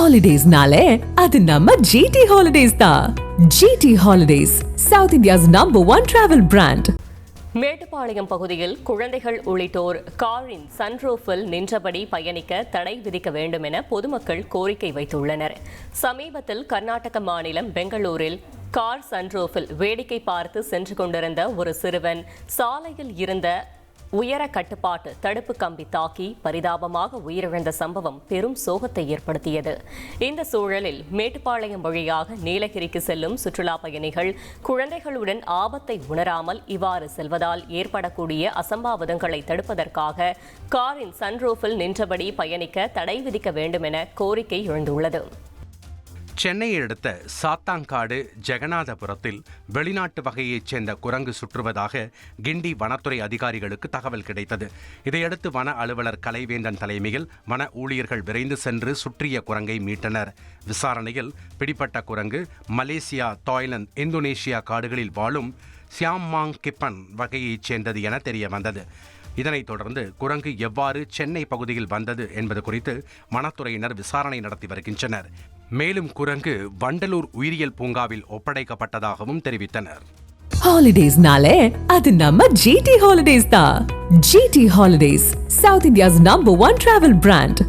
ஹாலிடேஸ்னாலே அது நம்ம ஜிடி ஹாலிடேஸ் தான் GT holidays south India's number one travel brand Mettupalayam பகுதியில் குழந்தைகள் உள்ளிட்டோர் காரின் சன்ரூஃபில் நின்றபடி பயணிக்க தடை விதிக்க வேண்டும் என பொதுமக்கள் கோரிக்கை வைத்துள்ளனர். சமீபத்தில் கர்நாடக மாநிலம் பெங்களூரில் கார் சன்ரூஃபில் வேடிக்கை பார்த்து சென்று கொண்டிருந்த ஒரு சிறுவன் சாலையில் இருந்த உயர கட்டுப்பாட்டு தடுப்பு கம்பி தாக்கி பரிதாபமாக உயிரிழந்த சம்பவம் பெரும் சோகத்தை ஏற்படுத்தியது. இந்த சூழலில் மேட்டுப்பாளையம் வழியாக நீலகிரிக்கு செல்லும் சுற்றுலா பயணிகள் குழந்தைகளுடன் ஆபத்தை உணராமல் இவ்வாறு செல்வதால் ஏற்படக்கூடிய அசம்பாவிதங்களை தடுப்பதற்காக காரின் சன்ரூஃபில் நின்றபடி பயணிக்க தடை விதிக்க வேண்டும் என கோரிக்கை எழுந்துள்ளது. சென்னையை அடுத்த சாத்தாங்காடு ஜெகநாதபுரத்தில் வெளிநாட்டு வகையைச் சேர்ந்த குரங்கு சுற்றுவதாக கிண்டி வனத்துறை அதிகாரிகளுக்கு தகவல் கிடைத்தது. இதையடுத்து வன அலுவலர் கலைவேந்தன் தலைமையில் வன ஊழியர்கள் விரைந்து சென்று சுற்றிய குரங்கை மீட்டனர். விசாரணையில் பிடிப்பட்ட குரங்கு மலேசியா தாய்லாந்து இந்தோனேஷியா காடுகளில் வாழும் சியாம்மாங் கிப்பன் வகையைச் சேர்ந்தது என தெரிய வந்தது இதனைத் தொடர்ந்து குரங்கு எவ்வாறு சென்னை பகுதியில் வந்தது என்பது குறித்து வனத்துறையினர் விசாரணை நடத்தி வருகின்றனர். மேலும் குரங்கு வண்டலூர் உயிரியல் பூங்காவில் ஒப்படைக்கப்பட்டதாகவும் தெரிவித்தனர். ஹாலிடேஸ்னாலே அது நம்ம ஜிடி ஹாலிடேஸ் தான். GT holidays south India's number one travel brand